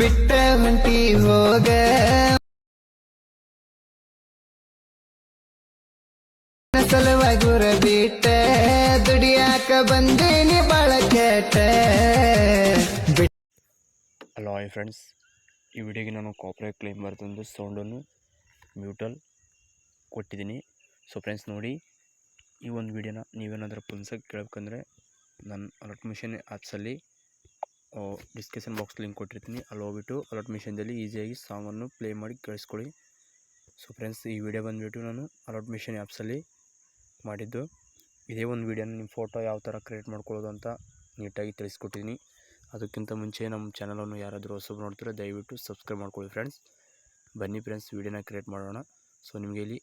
ಬಿಟ್ಟ ಹೊಂಟಿ ಹೋಗ. ಸಲುವಾಗಿ ಊರ ಬಿಟ್ಟ ದುಡಿಯಾಕ ಬಂದೇನಿ ಬಾಳ ಕೆಟ್ಟ. ಹಲೋ ಹಾಯ್ ಫ್ರೆಂಡ್ಸ್ ಈ ವಿಡಿಯೋಗೆ ನಾನು ಕಾಪ್ರೇಟ್ ಕ್ಲೇಮ್ ಬರೆದೊಂದು ಸೌಂಡನ್ನು ಮ್ಯೂಟಲ್ ಕೊಟ್ಟಿದ್ದೀನಿ. ಸೊ ಫ್ರೆಂಡ್ಸ್ ನೋಡಿ, ಈ ಒಂದು ವಿಡಿಯೋನ ನೀವೇನಾದರೂ ಪುನ್ಸಕ್ಕೆ ಕೇಳಬೇಕಂದ್ರೆ ನನ್ನ ಅಲರ್ಟ್ ಮಿಷನ್ ಆ್ಯಪ್ಸಲ್ಲಿ ಡಿಸ್ಕ್ರಿಪ್ಷನ್ ಬಾಕ್ಸ್ ಲಿಂಕ್ ಕೊಟ್ಟಿರ್ತೀನಿ. ಅಲ್ಲಿ ಹೋಗ್ಬಿಟ್ಟು ಅಲರ್ಟ್ ಮಿಷನ್ದಲ್ಲಿ ಈಸಿಯಾಗಿ ಸಾಂಗನ್ನು ಪ್ಲೇ ಮಾಡಿ ಕೇಳಿಸ್ಕೊಳ್ಳಿ. ಸೊ ಫ್ರೆಂಡ್ಸ್ ಈ ವಿಡಿಯೋ ಬಂದುಬಿಟ್ಟು ನಾನು ಅಲರ್ಟ್ ಮಿಷನ್ ಆ್ಯಪ್ಸಲ್ಲಿ ಮಾಡಿದ್ದು. ಇದೇ ಒಂದು ವಿಡಿಯೋನ ನಿಮ್ಮ ಫೋಟೋ ಯಾವ ಥರ ಕ್ರಿಯೇಟ್ ಮಾಡ್ಕೊಳ್ಳೋದು ಅಂತ ನೀಟಾಗಿ ತಿಳಿಸ್ಕೊಟ್ಟಿದ್ದೀನಿ. ಅದಕ್ಕಿಂತ ಮುಂಚೆ ನಮ್ಮ ಚಾನಲನ್ನು ಯಾರಾದರೂ ಹೊಸಬ್ರು ನೋಡ್ತಾರೆ ದಯವಿಟ್ಟು ಸಬ್ಸ್ಕ್ರೈಬ್ ಮಾಡ್ಕೊಳ್ಳಿ ಫ್ರೆಂಡ್ಸ್ ಬನ್ನಿ ಫ್ರೆಂಡ್ಸ್ ವೀಡಿಯೋನ ಕ್ರಿಯೇಟ್ ಮಾಡೋಣ. ಸೊ ನಿಮಗೆ ಇಲ್ಲಿ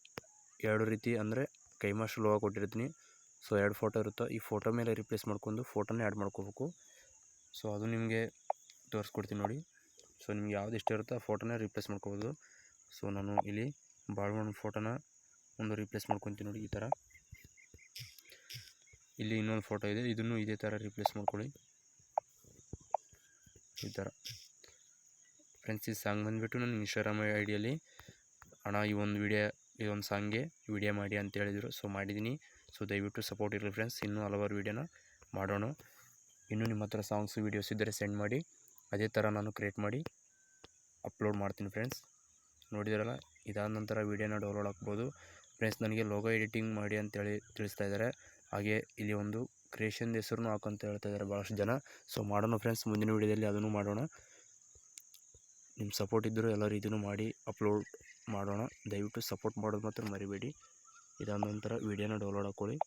ಎರಡು ರೀತಿ ಅಂದರೆ ಕೈಮಾಶ್ ಲೋಗ ಕೊಟ್ಟಿರ್ತೀನಿ. ಸೊ ಎರಡು ಫೋಟೋ ಇರುತ್ತೋ, ಈ ಫೋಟೋ ಮೇಲೆ ರಿಪ್ಲೇಸ್ ಮಾಡ್ಕೊಂಡು ಫೋಟೋನೇ ಆ್ಯಡ್ ಮಾಡ್ಕೋಬೇಕು. ಸೊ ಅದು ನಿಮಗೆ ತೋರಿಸ್ಕೊಡ್ತೀನಿ ನೋಡಿ. ಸೊ ನಿಮ್ಗೆ ಯಾವ್ದು ಇಷ್ಟ ಇರುತ್ತೋ ಆ ಫೋಟೋನೇ ರಿಪ್ಲೇಸ್ ಮಾಡ್ಕೋಬೋದು. ಸೊ ನಾನು ಇಲ್ಲಿ ಬಾಳ್ಮಣ್ಣು ಫೋಟೋನ ಒಂದು ರಿಪ್ಲೇಸ್ ಮಾಡ್ಕೊತೀನಿ ನೋಡಿ ಈ ಥರ. ಇಲ್ಲಿ ಇನ್ನೊಂದು ಫೋಟೋ ಇದೆ. ಇದನ್ನು ಇದೇ ಥರ ರಿಪ್ಲೇಸ್ ಮಾಡ್ಕೊಳ್ಳಿ. ಈ ಥರ. ಫ್ರೆಂಡ್ಸ್ ಈ ಸಾಂಗ್ ಬಂದುಬಿಟ್ಟು ನನ್ನ ಇನ್ಸ್ಟಾಗ್ರಾಮ್ ಐ ಡಿಯಲ್ಲಿ ಅಣ್ಣ ಈ ಒಂದು ವಿಡಿಯೋ ಈ ಒಂದು ಸಾಂಗ್ಗೆ ವಿಡಿಯೋ ಮಾಡಿ ಅಂತ ಹೇಳಿದರು. ಸೊ ಮಾಡಿದ್ದೀನಿ. ಸೊ ದಯವಿಟ್ಟು ಸಪೋರ್ಟ್ ಇರಲಿ ಫ್ರೆಂಡ್ಸ್ ಇನ್ನೂ ಹಲವಾರು ವೀಡಿಯೋನ ಮಾಡೋಣ. ಇನ್ನೂ ನಿಮ್ಮ ಹತ್ರ ಸಾಂಗ್ಸ್ ವೀಡಿಯೋಸ್ ಇದ್ದರೆ ಸೆಂಡ್ ಮಾಡಿ. ಅದೇ ಥರ ನಾನು ಕ್ರಿಯೇಟ್ ಮಾಡಿ ಅಪ್ಲೋಡ್ ಮಾಡ್ತೀನಿ ಫ್ರೆಂಡ್ಸ್ ನೋಡಿದಿರಲ್ಲ? ಇದಾದ ನಂತರ ವೀಡಿಯೋನ ಡೌನ್ಲೋಡ್ ಹಾಕ್ಬೋದು. ಫ್ರೆಂಡ್ಸ್ ನನಗೆ ಲೋಗೋ ಎಡಿಟಿಂಗ್ ಮಾಡಿ ಅಂತೇಳಿ ತಿಳಿಸ್ತಾ ಇದ್ದಾರೆ. ಹಾಗೆ ಇಲ್ಲಿ ಒಂದು ಕ್ರಿಯೇಷನ್ ಹೆಸರು ಹಾಕಂತ ಹೇಳ್ತಾ ಇದ್ದಾರೆ ಭಾಳಷ್ಟು ಜನ. ಸೊ ಮಾಡೋಣ ಫ್ರೆಂಡ್ಸ್ ಮುಂದಿನ ವೀಡಿಯೋದಲ್ಲಿ ಅದನ್ನು ಮಾಡೋಣ. ನಿಮ್ಮ ಸಪೋರ್ಟ್ ಇದ್ದರೂ ಎಲ್ಲ ರೀತಿಯೂ ಮಾಡಿ ಅಪ್ಲೋಡ್ ಮಾಡೋಣ. ದಯವಿಟ್ಟು ಸಪೋರ್ಟ್ ಮಾಡೋದು ಮಾತ್ರ ಮರಿಬೇಡಿ. ಇದಾದ ನಂತರ ವೀಡಿಯೋನ ಡೌನ್ಲೋಡ್ ಹಾಕ್ಕೊಳ್ಳಿ.